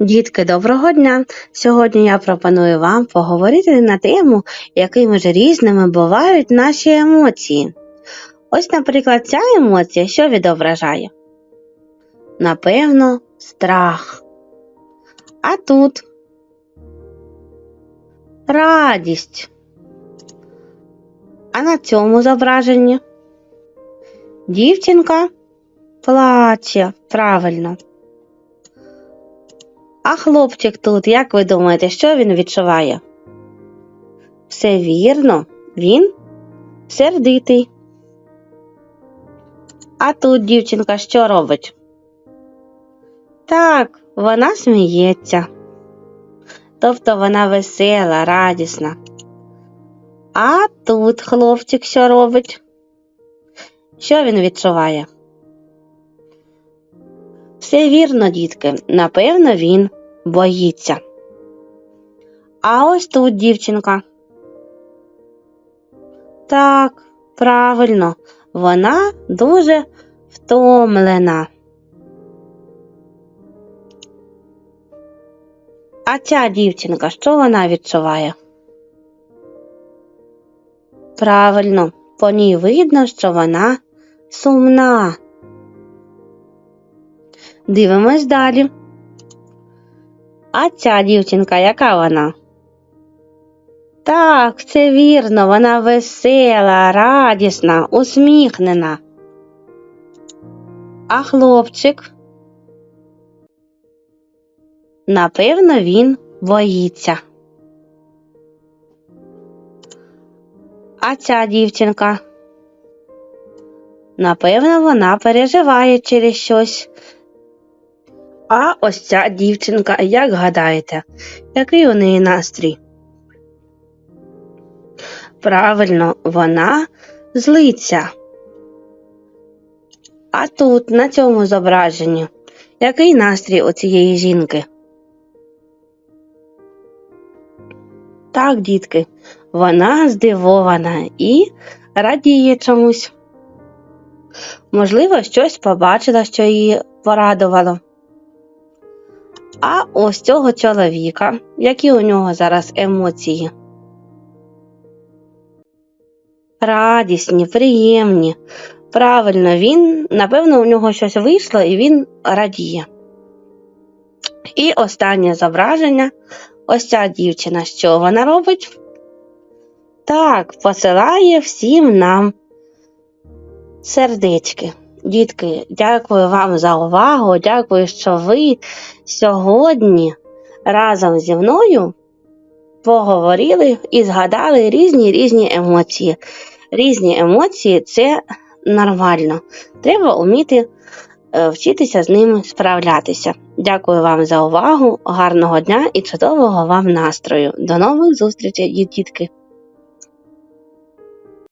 Дітки, доброго дня! Сьогодні я пропоную вам поговорити на тему, якими ж різними бувають наші емоції. Ось, наприклад, ця емоція що відображає? Напевно, страх. А тут радість. А на цьому зображенні дівчинка плаче правильно. А хлопчик тут, як ви думаєте, що він відчуває? Все вірно, він сердитий. А тут дівчинка що робить? Так, вона сміється. Тобто вона весела, радісна. А тут хлопчик що робить? Що він відчуває? Все вірно, дітки, напевно, він боїться. А ось тут дівчинка. Так, правильно, вона дуже втомлена. А ця дівчинка, що вона відчуває? Правильно, по ній видно, що вона сумна. Дивимось далі. А ця дівчинка, яка вона? Так, це вірно, вона весела, радісна, усміхнена. А хлопчик? Напевно, він боїться. А ця дівчинка? Напевно, вона переживає через щось. А ось ця дівчинка, як гадаєте, який у неї настрій? Правильно, вона злиться. А тут, на цьому зображенні, який настрій у цієї жінки? Так, дітки, вона здивована і радіє чомусь. Можливо, щось побачила, що її порадувало. А ось цього чоловіка, які у нього зараз емоції? Радісні, приємні. Правильно, він, напевно, у нього щось вийшло і він радіє. І останнє зображення. Ось ця дівчина, що вона робить? Так, посилає всім нам сердечки. Дітки, дякую вам за увагу. Дякую, що ви сьогодні разом зі мною поговорили і згадали різні різні емоції. Різні емоції це нормально. Треба вміти е, вчитися з ними справлятися. Дякую вам за увагу, гарного дня і чудового вам настрою. До нових зустрічей, дітки!